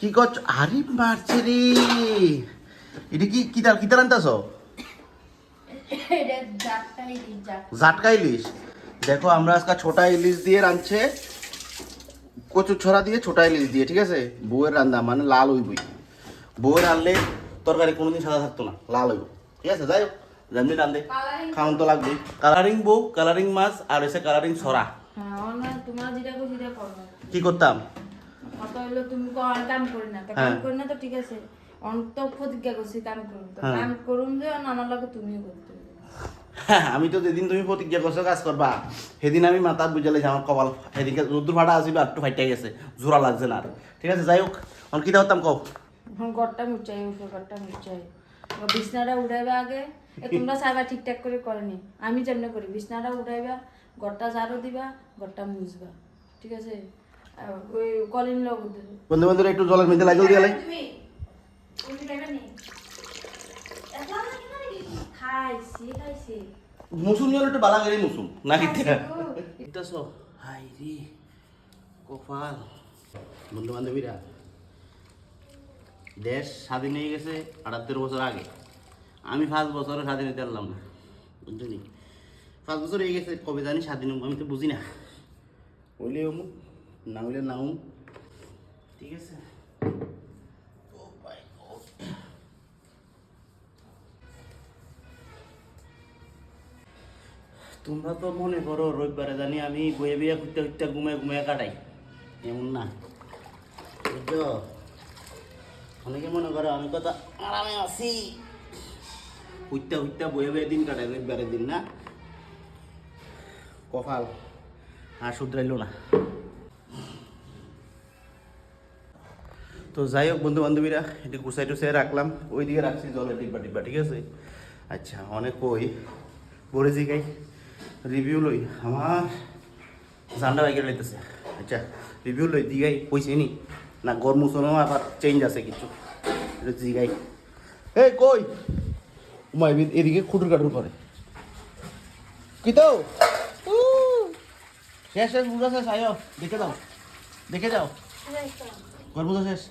কি করছ আরে মারছে রে। এটা কি কি তার কি তার আনতাছ? জাটকা ইলিশ। দেখো আমরা আজকে ছোটা ইলিশ দিয়ে রাঁধছে। কচুর ছড়া দিয়ে ছোটা ইলিশ দিয়ে ঠিক আছে? বউয়ের রান্না মানে লাল হইবই বউয়ের রানলে তরকারি কোনোদিন সাদা থাকতো না লাল হইব। ঠিক আছে? যাই হোক যেমনি রান্ধে খাওয়ান তো লাগবেই। কালারিং বউ কালারিং মাছ আর হচ্ছে কালারিং ছড়া। হ্যাঁ কি করতাম? হইল তুমি কাম করি না। তো কাম হ্যাঁ। করি না তো ঠিক আছে অন্ত প্রতিজ্ঞা করছি কাম করুন তো। হ্যাঁ। কাম করুন যে আমার লাগে তুমিও করতে হ্যাঁ, আমি তো যেদিন তুমি প্রতিজ্ঞা করছ কাজ করবা। সেদিন আমি মাথা বুঝালে আমার কপাল এদিকে রোদ্দুর ভাড়া আসবে আর একটু ফাইটে গেছে জোড়া লাগছে না আর। ঠিক আছে যাই হোক আমি কী করতাম কও? গড়টা মুচাই উপর গড়টা মুচাই বিছনাটা উঠাইবে আগে। তোমরা সাইবা ঠিকঠাক করে করেনি আমি যেমনি করি বিছনাটা উঠাইবা গড়টা ঝাড়ু দিবা গড়টা মুছবা। ঠিক আছে? ওই কলিন বন্ধু বান্ধব একটু জলের মধ্যে লাগল দিয়ে লাই নি না খাইছি মুসুম জল একটু বালা করে মুসুম নাকি ইতাস হাই রে কপাল। বন্ধু বান্ধবীরা দেশ স্বাধীন হয়ে গেছে আটাত্তর বছর আগে। আমি পাঁচ বছরে স্বাধীন হতে পারলাম না বুঝলি? পাঁচ বছর হয়ে গেছে কবে জানি স্বাধীন আমি তো বুঝি না। অমুক না হইলে নাও। ঠিক আছে। ও God. তোমরা তো মনে করো রবিবারে জানি আমি বয়ে বিয়ে ঘুরতে ঘুরতে ঘুমে ঘুমে কাটাই। এমন না। বুঝছ? অনেকে মনে করো আমি কত আরামে আছি। হুইতে হুইতে বয়ে বয়ে দিন কাটাই রবিবারের দিন না? কপাল আর শুধরাইলো না। তো যাই হোক বন্ধু বান্ধবীরা এটি গুছাই টুসাই রাখলাম। ওইদিকে রাখছি জলের ডিব্বা ডিব্বা ঠিক আছে? আচ্ছা অনেক কই। বলে জিগাই রিভিউ লই। আমার জান্ডা বাইকে লইতেছে। আচ্ছা রিভিউ লই দিগাই কইছে নি? না গরম মুসলও আবার চেঞ্জ আছে কিছু? এটা জিগাই এই কই? উমাই এদিকে খুটুর কাটুর করে। কি তো? উ, শেষ শেষ বুঝা শেষ আয়ো দেখে যাও দেখে যাও। গরম শেষ।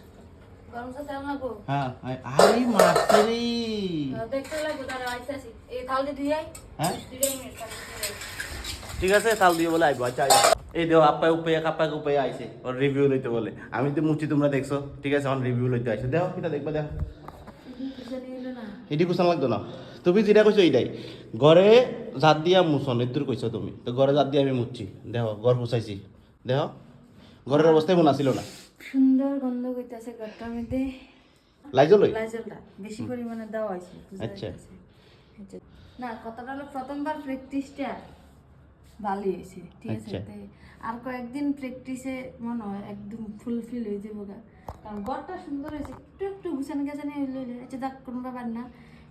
হ্যাঁ আরে দেখতে লাগবো তারা এই দিয়ে হ্যাঁ। ঠিক আছে তাল দিয়ে বলে আইবো আচ্ছা। এই দেও আপ্পায় উপায় কাপ্পায় উপায় আইছে ওর রিভিউ লইতে বলে। আমি তো মুচি তোমরা দেখছ। ঠিক আছে আমার রিভিউ লইতে আইছে দেখো কিটা দেখবা দেখো এটি কুসান লাগতো না? তুমি যেটা কইছো এইটাই। ঘরে জাত দিয়া মুছন এদুর কইছো তুমি। তো ঘরে জাত দিয়ে আমি মুছছি দেখো ঘর মুছাইছি দেখো ঘরের অবস্থায় মনে আসিল না। সুন্দর গন্ধ কইতাছে ঘরটার মধ্যে। লাইজো লই লাইজলটা বেশি পরিমাণে দেওয়া হয়েছে আচ্ছা। আচ্ছা। না কথাটা হলো প্রথমবার প্র্যাকটিসটা ভালোই হয়েছে ঠিক আছে? আচ্ছা। আর কয়েকদিন প্র্যাকটিসে মনে হয় একদম ফুলফিল হয়ে যাব গা। কারণ ঘরটা সুন্দর হয়েছে একটু একটু গুছানো গেছানি হইলে আচ্ছা দেখ কোনো ব্যাপার না।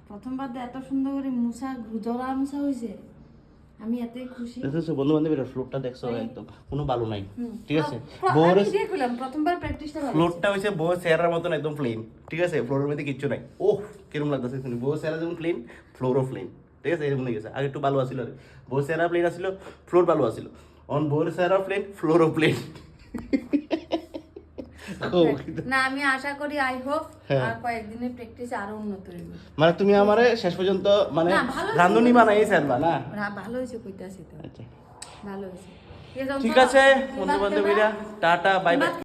প্রথমবার তো এত সুন্দর করে মুছা জলা মুছা হয়েছে। আমি এতই খুশি। দেখছ বন্ধু বান্ধবীরা ফ্লোরটা দেখছ একদম কোনো ভালো নাই ঠিক আছে? বউরে আমি দিয়ে প্রথমবার প্র্যাকটিসটা ভালো ফ্লোরটা হয়েছে। বউ চেয়ারের মতন একদম প্লেন ঠিক আছে? ফ্লোরের মধ্যে কিচ্ছু নাই। ও কিরম লাগতেছে শুনি। বউ চেয়ারা যেমন প্লেন ফ্লোরও প্লেন ঠিক আছে? এরকম হয়ে গেছে। আগে একটু ভালো আসছিল আরে বউ চেয়ারা প্লেন আসছিল ফ্লোর ভালো আসছিল অন বউর চেয়ারা প্লেন ফ্লোরও প্লেন না আমি আশা করি আই হোপ হ্যাঁ। আর কয়েকদিনের প্র্যাকটিস আরও উন্নত হইবে মানে তুমি আমারে শেষ পর্যন্ত মানে। রান্ধনি বানাই চাইবা না? ভালো হয়েছে কইতাছি তো। আচ্ছা। ভালো হয়েছে। ঠিক আছে ঠিক আছে বন্ধু বান্ধবীরা টাটা বাই বাই